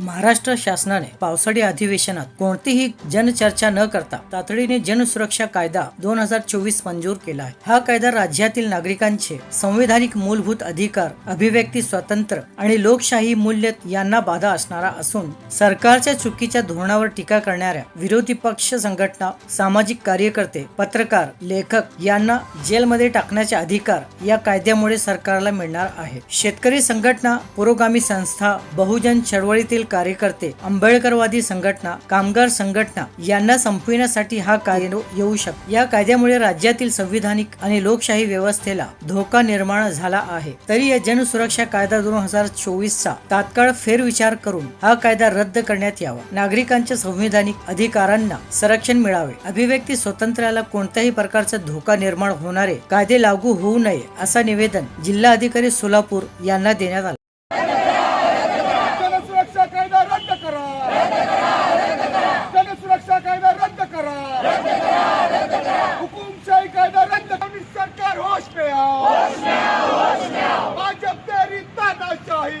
महाराष्ट्र शासनाने पावसाळी अधिवेशनात कोणतीही जनचर्चा न करता तातडीने जनसुरक्षा कायदा दोन हजार चोवीस मंजूर केला आहे. हा कायदा राज्यातील नागरिकांचे संवैधानिक मूलभूत अधिकार अभिव्यक्ती स्वातंत्र्य आणि लोकशाही मूल्य यांना बाधा असणारा असून सरकारच्या चुकीच्या धोरणावर टीका करणाऱ्या विरोधी पक्ष संघटना सामाजिक कार्यकर्ते पत्रकार लेखक यांना जेलमध्ये टाकण्याचे अधिकार या कायद्यामुळे सरकारला मिळणार आहे शेतकरी संघटना पुरोगामी संस्था बहुजन चळवळीतील कार्यकर्ते आंबेडकरवादी संघटना कामगार संघटना यांना संपविण्यासाठी हा कायदा येऊ शकतो या कायद्यामुळे राज्यातील संविधानिक आणि लोकशाही व्यवस्थेला धोका निर्माण झाला आहे. तरी या जनसुरक्षा कायदा दोन हजार चोवीस चा तात्काळ फेरविचार करून हा कायदा रद्द करण्यात यावा. नागरिकांच्या संविधानिक अधिकारांना संरक्षण मिळावे. अभिव्यक्ती स्वातंत्र्याला कोणत्याही प्रकारचा धोका निर्माण होणारे कायदे लागू होऊ नये असा निवेदन जिल्हा अधिकारी सोलापूर यांना देण्यात आला जनसुरक्षा कायदा रद्द करा जनसुरक्षा कायदा रद्द करा हुकुमशाही कायदा रद्द करा सरकार होश में आओ भाजप तेरी तानाशाही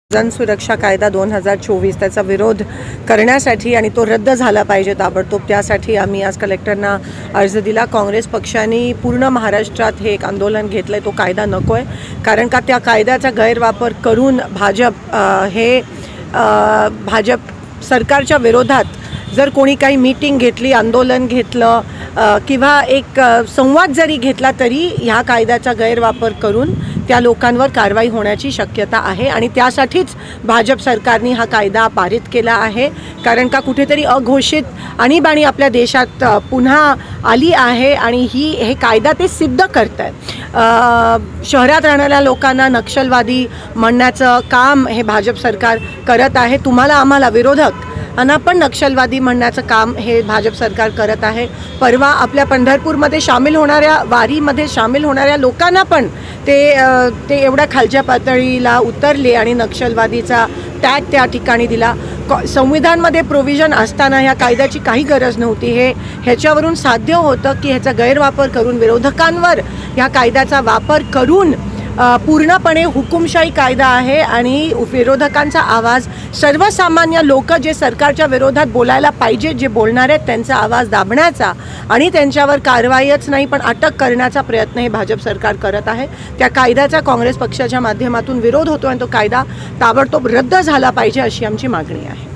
जनसुरक्षा कायदा दोन हजार चोवीस त्याचा विरोध करण्यासाठी आणि तो रद्द झाला पाहिजे ताबडतोब त्यासाठी आम्ही आज कलेक्टरना अर्ज दिला. काँग्रेस पक्षाने पूर्ण महाराष्ट्रात हे एक आंदोलन घेतलं आहे तो कायदा नको आहे कारण का त्या कायद्याचा गैरवापर करून भाजप हे भाजप सरकारच्या विरोधात जर कोणी काही मीटिंग घेतली आंदोलन घेतलं किंवा एक संवाद जरी घेतला तरी ह्या कायद्याचा गैरवापर करून त्या लोकांवर कारवाई होण्याची शक्यता आहे आणि त्यासाठीच भाजप सरकारने हा कायदा पारित केला आहे. कारण का कुठेतरी अघोषित आणीबाणी आपल्या देशात पुन्हा आली आहे आणि ही हे कायदा ते सिद्ध करत आहे शहरात राहणाऱ्या लोकांना नक्षलवादी म्हणण्याचं काम हे भाजप सरकार करत आहे. तुम्हाला आम्हाला विरोधक आणि पण नक्षलवादी म्हणण्याचं काम हे भाजप सरकार करत आहे. परवा आपल्या पंढरपूरमध्ये सामील होणाऱ्या वारीमध्ये सामील होणाऱ्या लोकांना पण ते ते एवढ्या खालच्या पातळीला उतरले आणि नक्षलवादीचा टॅग त्या ठिकाणी दिला. कॉ- संविधानमध्ये प्रोव्हिजन असताना ह्या कायद्याची काही गरज नव्हती. हे ह्याच्यावरून साध्य होतं की ह्याचा गैरवापर करून विरोधकांवर ह्या कायद्याचा वापर करून पूर्णपणे हुकुमशाही कायदा आहे आणि विरोधकांचा आवाज सर्वसामान्य लोक जे सरकारच्या विरोधात बोलायला पाहिजे जे बोलणार आहेत त्यांचा आवाज दाबण्याचा आणि त्यांच्यावर कारवाईच नाही पण अटक करण्याचा प्रयत्न हे भाजप सरकार करत आहे. त्या कायद्याचा काँग्रेस पक्षाच्या माध्यमातून विरोध होतो आणि तो कायदा ताबडतोब रद्द झाला पाहिजे अशी आमची मागणी आहे.